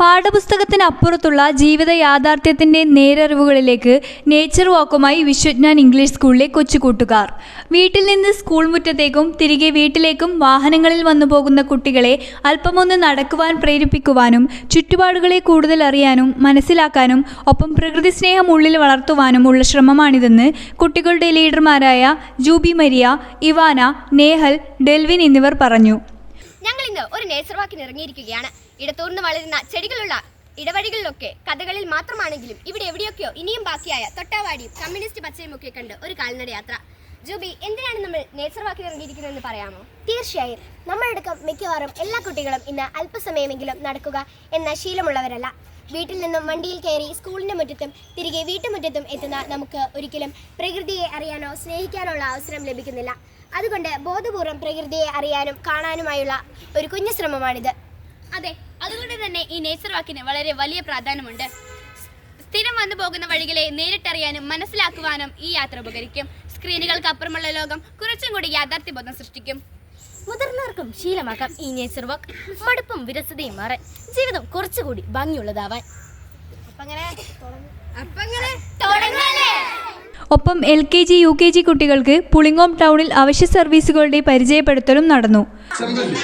പാഠപുസ്തകത്തിനപ്പുറത്തുള്ള ജീവിത യാഥാർത്ഥ്യത്തിന്റെ നേരറിവുകളിലേക്ക് nature വാക്കുമായി വിശ്വജ്ഞാൻ English സ്കൂളിലെ കൊച്ചുകൂട്ടുകാർ. വീട്ടിൽ നിന്ന് സ്കൂൾ മുറ്റത്തേക്കും തിരികെ വീട്ടിലേക്കും വാഹനങ്ങളിൽ വന്നു പോകുന്ന കുട്ടികളെ അല്പമൊന്ന് നടക്കുവാൻ പ്രേരിപ്പിക്കുവാനും ചുറ്റുപാടുകളെ കൂടുതൽ അറിയാനും മനസ്സിലാക്കാനും ഒപ്പം പ്രകൃതി സ്നേഹം ഉള്ളിൽ വളർത്തുവാനും ഉള്ള ശ്രമമാണിതെന്ന് കുട്ടികളുടെ ലീഡർമാരായ ജൂബി മരിയ ഇവാന നേഹൽ ഡെൽവിൻ എന്നിവർ പറഞ്ഞു. ഞങ്ങൾ ഇന്ന് ഒരു നേച്ചർ വാക്കിന് ഇറങ്ങിയിരിക്കുകയാണ്. ഇടത്തൂർന്ന് വളരുന്ന ചെടികളുള്ള ഇടവഴികളിലൊക്കെ കഥകളിൽ മാത്രമാണെങ്കിലും ഇവിടെ എവിടെയൊക്കെയോ ഇനിയും ബാക്കിയായ തൊട്ടാവാടിയും കമ്മ്യൂണിസ്റ്റ് പച്ചയും ഒക്കെ കണ്ട് ഒരു കാൽനട യാത്ര. ജൂബി എന്തിനാണ് നമ്മൾ നേച്ചർ വാക്കിൽ ഇറങ്ങിയിരിക്കുന്നതെന്ന് പറയാമോ? തീർച്ചയായും. നമ്മളടക്കം മിക്കവാറും എല്ലാ കുട്ടികളും ഇന്ന് അല്പസമയമെങ്കിലും നടക്കുക എന്ന ശീലമുള്ളവരല്ല. വീട്ടിൽ നിന്നും വണ്ടിയിൽ കയറി സ്കൂളിന്റെ മുറ്റത്തും തിരികെ വീട്ടുമുറ്റത്തും എത്തുന്ന നമുക്ക് ഒരിക്കലും പ്രകൃതിയെ അറിയാനോ സ്നേഹിക്കാനുള്ള അവസരം ലഭിക്കുന്നില്ല. അതുകൊണ്ട് ബോധപൂർവം പ്രകൃതിയെ അറിയാനും കാണാനുമായുള്ള ഒരു കുഞ്ഞു ശ്രമമാണിത്. അതെ അതുകൊണ്ട് തന്നെ ഈ നേച്ചർ വാക്കിന് വളരെ വലിയ പ്രാധാന്യമുണ്ട്. സ്ഥിരം വന്നു പോകുന്ന വഴികളെ നേരിട്ടറിയാനും മനസ്സിലാക്കുവാനും ഈ യാത്ര ഉപകരിക്കും. സ്ക്രീനുകൾക്ക് അപ്പുറമുള്ള ലോകം കുറച്ചും കൂടി യാഥാർത്ഥ്യബോധം സൃഷ്ടിക്കും. മുതിർന്നവർക്കും ശീലമാക്കാം ഈ നേച്ചർ വാക്ക് മടുപ്പും വിരസതയും മാറാൻ ജീവിതം കുറച്ചുകൂടി ഭംഗിയുള്ളതാവാൻ. ഒപ്പം L K G U K G കുട്ടികൾക്ക് പുളിങ്ങോം ടൗണിൽ അവശ്യ സർവീസുകളുടെ പരിചയപ്പെടുത്തലും നടന്നു. ചെമ്പല്ലി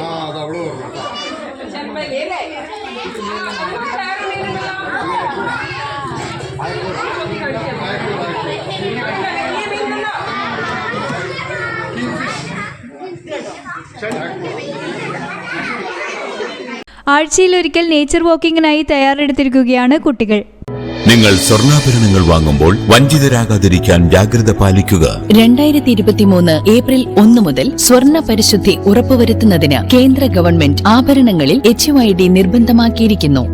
ആ അത് അവൾ പറഞ്ഞു കേട്ടോ. ആഴ്ചയിലൊരിക്കൽ നേച്ചർ വാക്കിങ്ങിനായി തയ്യാറെടുത്തിരിക്കുകയാണ് കുട്ടികൾ. നിങ്ങൾ സ്വർണാഭരണങ്ങൾ വാങ്ങുമ്പോൾ വഞ്ചിതരാകാതിരിക്കാൻ ജാഗ്രത പാലിക്കുക. രണ്ടായിരത്തി ഇരുപത്തിമൂന്ന് ഏപ്രിൽ ഒന്ന് മുതൽ സ്വർണ പരിശുദ്ധി ഉറപ്പുവരുത്തുന്നതിന് കേന്ദ്ര ഗവൺമെന്റ് ആഭരണങ്ങളിൽ എച്ച് നിർബന്ധമാക്കിയിരിക്കുന്നു.